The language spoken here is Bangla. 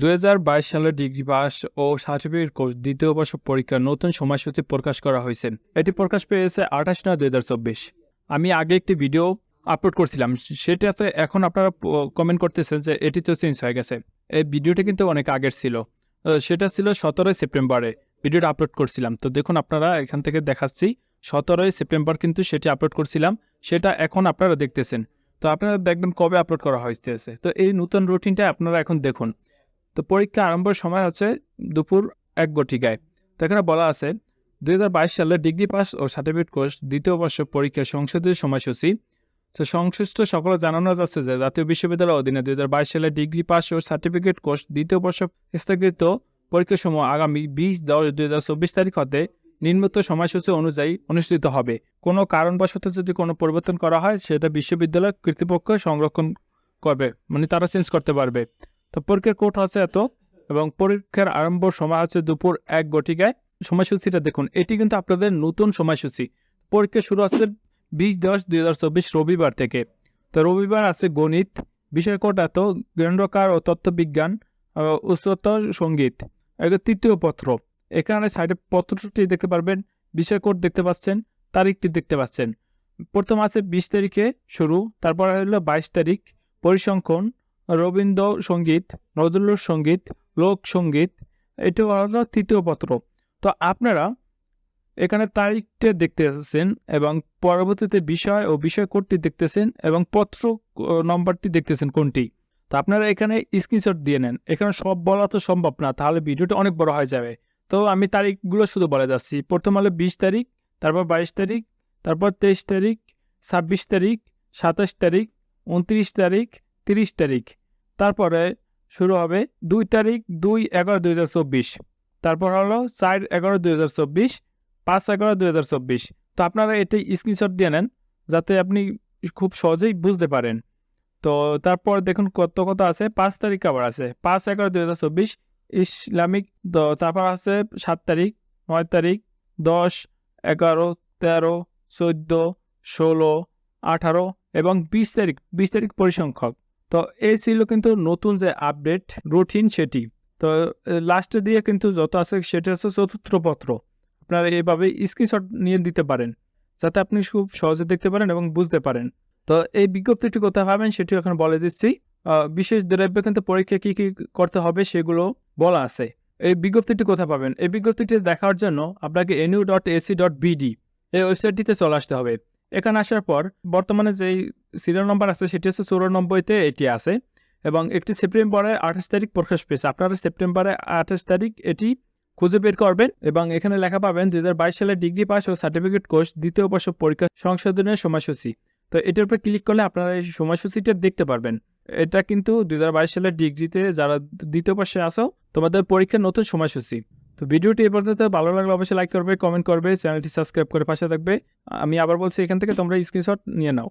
দুই সালের ডিগ্রি পাস ও সার্টিফিকেট কোর্স দ্বিতীয় বর্ষ পরীক্ষার নতুন সময়সূচি প্রকাশ করা হয়েছে। এটি প্রকাশ পেয়েছে আঠাশ নয় দুই আমি আগে একটি ভিডিও আপলোড করছিলাম, সেটাতে এখন আপনারা কমেন্ট করতেছেন যে এটি তো চেঞ্জ হয়ে গেছে। এই ভিডিওটা কিন্তু অনেক আগের ছিল। সেটা ছিল সতেরোই সেপ্টেম্বরে ভিডিওটা আপলোড করছিলাম। তো দেখুন আপনারা এখান থেকে দেখাচ্ছি, সতেরোই সেপ্টেম্বর কিন্তু সেটি আপলোড করছিলাম, সেটা এখন আপনারা দেখতেছেন। তো আপনারা দেখবেন কবে আপলোড করা হয়েছে। তো এই নতুন রুটিনটা আপনারা এখন দেখুন। তো পরীক্ষা আরম্ভের সময় হচ্ছে দুপুর এক গটিকায়। তো এখানে বলা আছে, দুই হাজার বাইশ সালে ডিগ্রি পাস ও সার্টিফিকেট কোর্স দ্বিতীয় বর্ষ পরীক্ষা সংসদীয় সময়সূচি। তো সংশ্লিষ্ট সকলে জানানো যাচ্ছে যে জাতীয় বিশ্ববিদ্যালয়ের অধীনে দুই হাজার বাইশ সালে ডিগ্রি পাস ও সার্টিফিকেট কোর্স দ্বিতীয় বর্ষ স্থগিত পরীক্ষার সময় আগামী বিশ, দশ, দুই তারিখ হতে নিম্নত সময়সূচি অনুযায়ী অনুষ্ঠিত হবে। কোনো কারণবশত যদি কোনো পরিবর্তন করা হয়, সেটা বিশ্ববিদ্যালয় কর্তৃপক্ষ সংরক্ষণ করবে মানে তারা চেঞ্জ করতে পারবে। তো পরীক্ষার কোর্ট আছে এত, এবং পরীক্ষার আরম্ভ সময় আছে দুপুর এক গটিকায়। সময়সূচিটা দেখুন, এটি কিন্তু আপনাদের নতুন সময়সূচি। পরীক্ষা শুরু হচ্ছে বিশ দশ দুই হাজার চব্বিশ রবিবার থেকে। তো রবিবার আছে গণিত বিষয় কোর্ট এত গেন্দ্রকার ও তত্ত্ববিজ্ঞান উচ্চতর সংগীত। তৃতীয় পত্র, এখানে সাইডে পত্রটি দেখতে পারবেন বিষয় কোড দেখতে পাচ্ছেন, তারিখটি দেখতে পাচ্ছেন। প্রথম আছে বিশ তারিখে শুরু, তারপর হলো বাইশ তারিখ, পরিসংখ্যান রবীন্দ্র সংগীত নজরুল সংগীত, লোক সংগীত এটা হলো তৃতীয় পত্র। তো আপনারা এখানে তারিখটা দেখতে পাচ্ছেন এবং পরবর্তীতে বিষয় ও বিষয় কোডটি দেখতেছেন এবং পত্র নম্বরটি দেখতেছেন কোনটি। তো আপনারা এখানে স্ক্রিনশট দিয়ে নেন। এখানে সব বলা তো সম্ভব না, তাহলে ভিডিওটা অনেক বড় হয়ে যাবে। তো আমি তারিখগুলো শুধু বলে যাচ্ছি। প্রথম হলো বিশ তারিখ, তারপর বাইশ তারিখ, তারপর তেইশ তারিখ, ছাব্বিশ তারিখ, সাতাশ তারিখ, উনত্রিশ তারিখ তিরিশ তারিখ। তারপরে শুরু হবে দুই তারিখ দুই এগারো দুই হাজার চব্বিশ। তারপর হলো চার এগারো দুই হাজার চব্বিশ, পাঁচ এগারো দুই হাজার চব্বিশ। তো আপনারা এটি স্ক্রিনশট দিয়ে নেন, যাতে আপনি খুব সহজেই বুঝতে পারেন। তো তারপর দেখুন কত কত আছে, পাঁচ তারিখ আবার আছে, পাঁচ এগারো দুই হাজার চব্বিশ, ইসলামিক তারপর আছে সাত তারিখ, নয় তারিখ, দশ, এগারো, তেরো, চোদ্দ, ষোলো, আঠারো এবং বিশ তারিখ বিশ তারিখ পরিসংখ্যক। তো এই ছিল কিন্তু নতুন যে আপডেট রুটিন সেটি। তো লাস্টে দিয়ে কিন্তু যত আছে সেটা হচ্ছে চতুর্থ পত্র। আপনারা এইভাবে স্ক্রিনশট নিয়ে দিতে পারেন, যাতে আপনি খুব সহজে দেখতে পারেন এবং বুঝতে পারেন। তো এই বিজ্ঞপ্তিটি কোথায় পাবেন সেটি এখন বলে দিচ্ছি। বিশেষ দ্রব্য কিন্তু পরীক্ষা কী কী করতে হবে সেগুলো বলা আছে। এই বিজ্ঞপ্তিটি কোথায় পাবেন? এই বিজ্ঞপ্তিটি দেখার জন্য আপনাকে NU dot AC dot BD, এই ওয়েবসাইটটিতে চলে আসতে হবে। এখানে আসার পর বর্তমানে যেই সিরিয়াল নম্বর আছে, সেটি হচ্ছে চৌরানব্বইতে এটি আছে এবং একটি সেপ্টেম্বরের আঠাশ তারিখ প্রকাশ পেয়েছে। আপনারা সেপ্টেম্বরের আঠাশ তারিখ এটি খুঁজে বের করবেন এবং এখানে লেখা পাবেন দুই সালে ডিগ্রি পাস ও সার্টিফিকেট কোর্স দ্বিতীয় বর্ষ পরীক্ষা সংশোধনের সময়সূচি। তো এটার উপর ক্লিক করলে আপনারা এই সময়সূচিটা দেখতে পারবেন। এটা কিন্তু দুই হাজার বাইশ সালের ডিগ্রিতে যারা দ্বিতীয় বর্ষে আসো তোমাদের পরীক্ষার নতুন সময়সূচি। তো ভিডিওটি এ পর্যন্ত। ভালো লাগলে অবশ্যই লাইক করবে কমেন্ট করবে, চ্যানেলটি সাবস্ক্রাইব করে পাশে থাকবে। আমি আবার বলছি এখান থেকে তোমরা স্ক্রিনশট নিয়ে নাও।